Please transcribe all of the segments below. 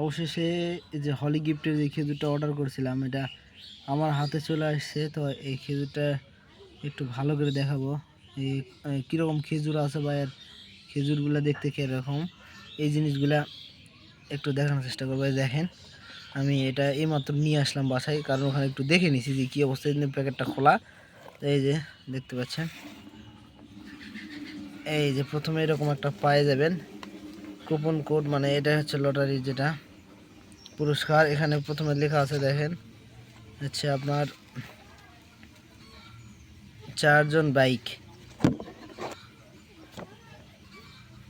অবশেষে এই যে হলি গিফটের যে খেজুরটা অর্ডার করেছিলাম, এটা আমার হাতে চলে আসছে। তো এই খেজুরটা একটু ভালো করে দেখাবো। এই এই কীরকম খেজুর আছে বা এর খেজুরগুলো দেখতে কীরকম? এই জিনিসগুলা একটু দেখানোর চেষ্টা করব। দেখেন, আমি এটা এইমাত্র নিয়ে আসলাম বাসায়, কারণ ওখানে একটু দেখে নিছি যে কী অবস্থায় প্যাকেটটা খোলা। এই যে দেখতে পাচ্ছেন, এই যে প্রথমে এরকম একটা পায়ে যাবেন। কুপন কোড মানে এটা হচ্ছে লটারি যেটা। পুরস্কার এখানে প্রথমে লেখা আছে, দেখেন। হচ্ছে আপনার চারজন বাইক।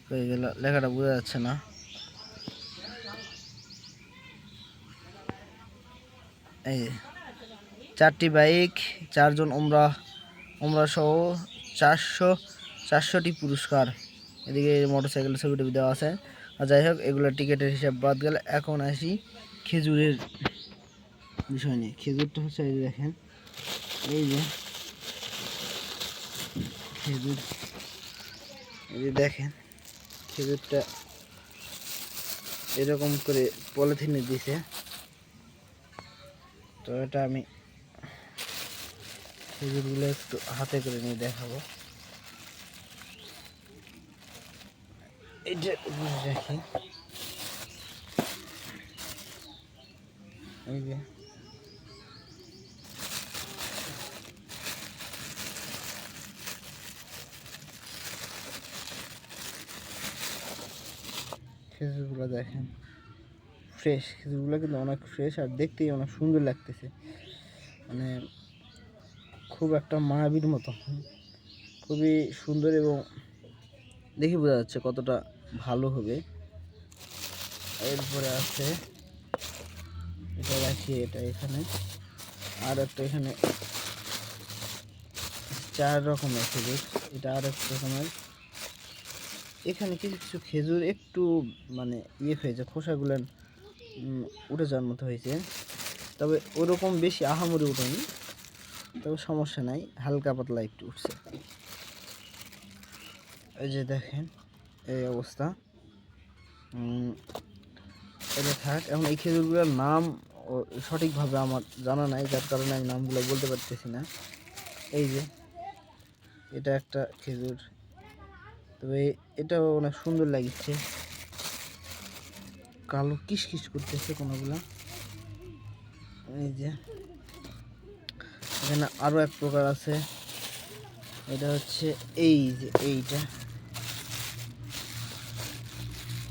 হয়ে গেল, লেখাটা বোঝা যাচ্ছে না। এই চারটি বাইক, চারজন ওমরা ওমরা সহ চারশো, চারশোটি পুরস্কার। এদিকে মোটর সাইকেলের ছবি দেওয়া আছে। যাই হোক, এগুলো টিকিটের হিসাব বাদ গেলে। এখন আসি খেজুরের বিষয় নিয়ে। খেজুরটা হচ্ছে এই দেখেন, এই যে খেজুর। এই যে দেখেন, খেজুরটা এরকম করে পলিথিনে দিছে। তো এটা আমি খেজুরগুলো একটু হাতে করে নিয়ে দেখাবো। এটা রাখি এই যে। খেজুরগুলো দেখেন। ফ্রেশ খেজুরগুলো কিন্তু অনেক ফ্রেশ আর দেখতেই অনেক সুন্দর লাগতেছে। মানে খুব একটা মায়াবীর মতো। খুবই সুন্দর এবং দেখে বোঝা যাচ্ছে কতটা ভালো হবে। এরপরে আছে, এটা রাখি, এটা এখানে। আর একটা এখানে, চার রকমের খেজুর, এটা আর এক রকমের। এখানে কিছু কিছু খেজুর একটু মানে ইয়ে হয়েছে, খোসাগুলো উঠে যাওয়ার মতো হয়েছে। তবে ওরকম বেশি আহামরি উঠেনি, তবে সমস্যা নাই, হালকা পাতলা একটু উঠছে। এই যে দেখেন এই অবস্থা। এটা থাক, এখন এই খেজুরগুলোর নাম সঠিকভাবে আমার জানা নাই, যার কারণে আমি নামগুলো বলতে পারতেছি না। এই যে, এটা একটা খেজুর। তবে এটাও অনেক সুন্দর লাগছে। কালো কিস কিস করতেছে কোনোগুলা। এই যে, এখানে আরও এক প্রকার আছে। এটা হচ্ছে এই যে, এইটা।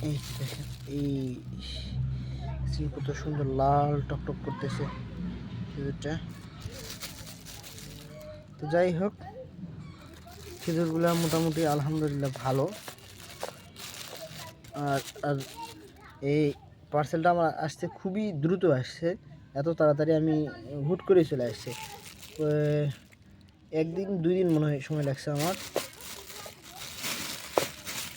এই দেখেন, এই কত সুন্দর লাল টকটক করতেছে খেজুরটা। তো যাই হোক, খেজুরগুলো মোটামুটি আলহামদুলিল্লাহ ভালো। আর আর এই পার্সেলটা আমার আসতে খুবই দ্রুত আসছে, এত তাড়াতাড়ি আমি হুট করে চলে আসছে। একদিন, দুই দিন মনে হয় সময় লাগছে আমার।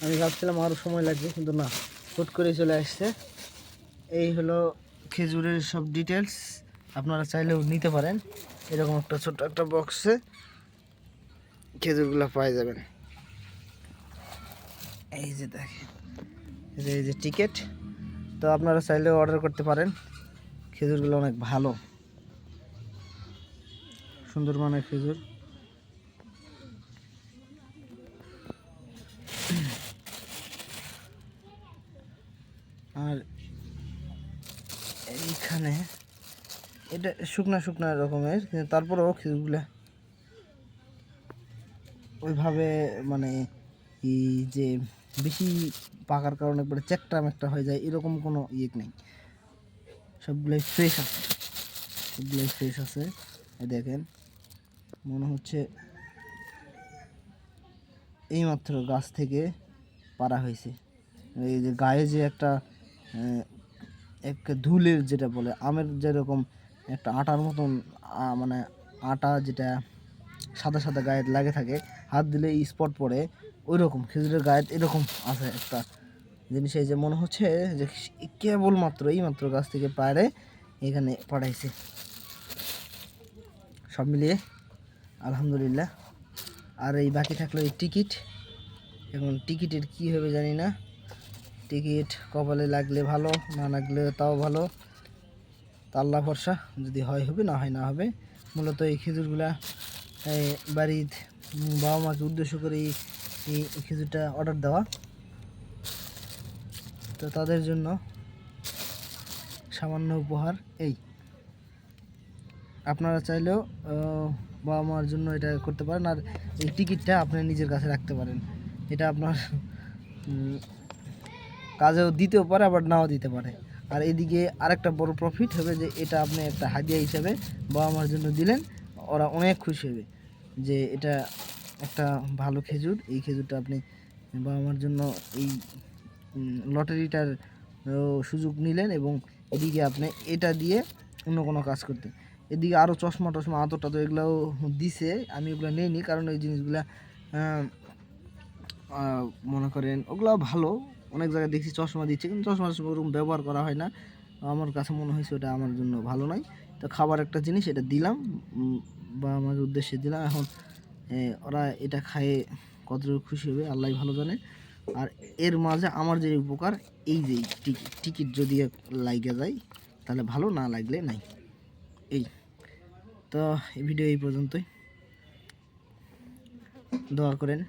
আমি ভাবছিলাম আরও সময় লাগবে, কিন্তু না, হুট করে চলে আসছে। এই হলো খেজুরের সব ডিটেলস আপনারা চাইলেও নিতে পারেন। এরকম একটা ছোট্ট একটা বক্সে খেজুরগুলো পাওয়া যাবেন এই যে দেখেন, এই যে এই যে টিকিট তো আপনারা চাইলেও অর্ডার করতে পারেন। খেজুরগুলো অনেক ভালো। সুন্দর মানের খেজুর। এটা শুকনা শুকনা রকমের তারপরেও খেজুরগুলা। ওইভাবে মানে এই যে বেশি পাকার কারণে পরে চ্যাকটা ম্যাকটা হয়ে যায়, এরকম কোনো ইয়ে নেই। সবগুলোই ফ্রেশ আছে। সবগুলোই ফ্রেশ আছে। দেখেন, মনে হচ্ছে এইমাত্র গাছ থেকে পারা হয়েছে। এই যে গায়ে যে একটা এক ধুলের যেটা বলে, আমের যেরকম একটা আটার মতন মানে আটা যেটা সাদা সাদা গায়ে লাগে থাকে, হাত দিলে স্পট পড়ে ওই রকম খেজুরের গায়ে এরকম আছে একটা জিনিস। এই যে মনে হচ্ছে যে কেবলমাত্র এই মাত্র গাছ থেকে পাড়ে এখানে পাঠাইছে সব মিলিয়ে আলহামদুলিল্লাহ। আর এই বাকি থাকল এই টিকিট। এখন টিকিটের কী হবে জানি না। টিকিট কপালে লাগলে ভালো, না লাগলে তাও ভালো। আল্লাহ ভরসা, যদি হয় হবে, না হয় না হবে। মূলত এই খেজুরগুলা, এই বাড়ির বাবা মাকে উদ্দেশ্য করে এই খেজুরটা অর্ডার দেওয়া। তো তাদের জন্য সামান্য উপহার এই। আপনারা চাইলেও বাবা মার জন্য এটা করতে পারেন, আর এই টিকিটটা আপনি নিজের কাছে রাখতে পারেন। এটা আপনার কাজেও দিতেও পারে, আবার নাও দিতে পারে। আর এদিকে আরেকটা বড় প্রফিট হবে যে এটা আপনি একটা হাদিয়া হিসাবে বাবা মার জন্য দিলেন, ওরা অনেক খুশি হবে যে এটা একটা ভালো খেজুর। এই খেজুরটা আপনি বাবা মার জন্য এই লটারিটার সুযোগ নিলেন এবং এদিকে আপনি এটা দিয়ে অন্য কোনো কাজ করতে। এদিকে আরও চশমা টশমা আতরটা তো এগুলোও দিছে, আমি ওগুলো নিইনি কারণ ওই জিনিসগুলা মনে করেন ওগুলো ভালো অনেক জায়গায় দেখছি, চশমা দিচ্ছে, কিন্তু চশমা ওরকম ব্যবহার করা হয় না। আমার কাছে মনে হয়েছে ওটা আমার জন্য ভালো নয়। তো খাবার একটা জিনিস, এটা দিলাম বা আমার উদ্দেশ্যে দিলাম। এখন ওরা এটা খায়ে কতটুকু খুশি হবে আল্লাহ ভালো জানে। আর এর মাঝে আমার যে উপকার, এই যে টিকিট টিকিট যদি লাগে যায়, তাহলে ভালো, না লাগলে নাই। এই। তো, এই ভিডিও এই পর্যন্তই। দোয়া করেন।